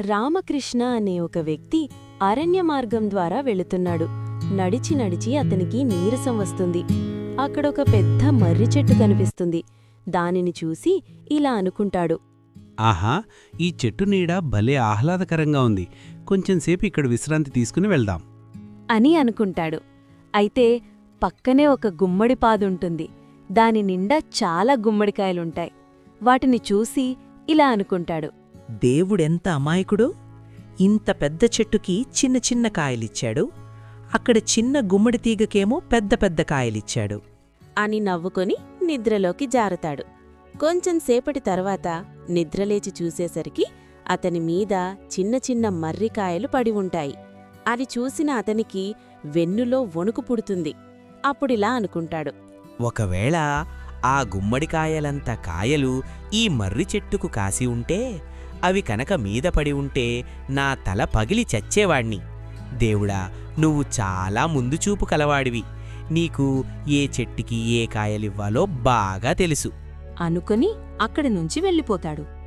రామకృష్ణ అనే ఒక వ్యక్తి అరణ్య మార్గం ద్వారా వెళుతున్నాడు. నడిచి నడిచి అతనికి నీరసం వస్తుంది. అక్కడొక పెద్ద మర్రి చెట్టు కనిపిస్తుంది. దానిని చూసి ఇలా అనుకుంటాడు. ఆహా ఈ చెట్టు నీడ భలే ఆహ్లాదకరంగా ఉంది. కొంచెంసేపు ఇక్కడ విశ్రాంతి తీసుకుని వెళ్దాం. అని అనుకుంటాడు. అయితే పక్కనే ఒక గుమ్మడి పాదుంటుంది. దాని నిండా చాలా గుమ్మడికాయలుంటాయి. వాటిని చూసి ఇలా అనుకుంటాడు. దేవుడెంత అమాయకుడు? ఇంత పెద్ద చెట్టుకి చిన్న చిన్న కాయలిచ్చాడు. అక్కడ చిన్న గుమ్మడి తీగకేమో పెద్ద పెద్ద కాయలిచ్చాడు. అని నవ్వుకొని నిద్రలోకి జారుతాడు. కొంచెం సేపటి తర్వాత నిద్రలేచి చూసేసరికి అతని మీద చిన్న చిన్న మర్రికాయలు పడి ఉంటాయి. అది చూసిన అతనికి వెన్నులో వణుకు పుడుతుంది. అప్పుడిలా అనుకుంటాడు. ఒకవేళ ఆ గుమ్మడికాయలంత కాయలు ఈ మర్రి చెట్టుకు కాసి ఉంటే అవి కనుక మీద పడి ఉంటే నా తల పగిలి చచ్చేవాణ్ణి. దేవుడా నువ్వు చాలా ముందు చూపు కలవాడివి. నీకు ఏ చెట్టుకి ఏ కాయలివ్వాలో బాగా తెలుసు. అనుకొని అక్కడి నుంచి వెళ్ళిపోతాడు.